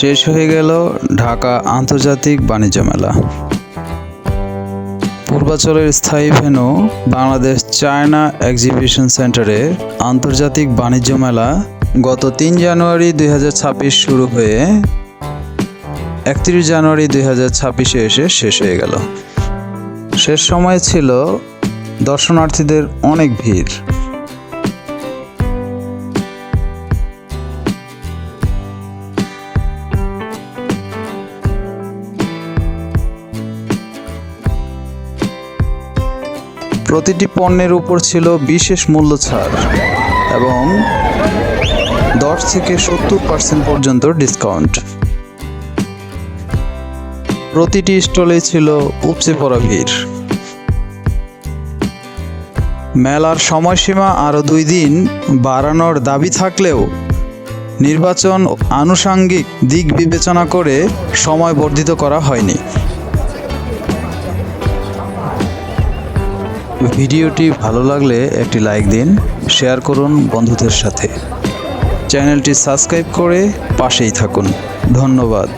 শেষ হয়ে গেল ঢাকা আন্তর্জাতিক বাণিজ্য মেলা। পূর্বাচলের স্থায়ী ভেনু বাংলাদেশ চায়না এক্সিবিশন সেন্টারে আন্তর্জাতিক বাণিজ্য মেলা গত তিন জানুয়ারি দুই হাজার ছাব্বিশ শুরু হয়ে একত্রিশ জানুয়ারি দুই এসে শেষ হয়ে গেল। শেষ সময় ছিল দর্শনার্থীদের অনেক ভিড়। প্রতিটি পণ্যের উপর ছিল বিশেষ মূল্য ছাড় এবং দশ থেকে সত্তর পার্সেন্ট পর্যন্ত ডিসকাউন্ট প্রতিটি স্টলে ছিল উপচে পড়া ভিড়। মেলার সময়সীমা আরও দুই দিন বাড়ানোর দাবি থাকলেও নির্বাচন আনুষাঙ্গিক দিক বিবেচনা করে সময় বর্ধিত করা হয়নি। ভিডিওটি ভালো লাগলে একটি লাইক দিন, শেয়ার করুন বন্ধুদের সাথে। চ্যানেলটি সাবস্ক্রাইব করে পাশেই থাকুন। ধন্যবাদ।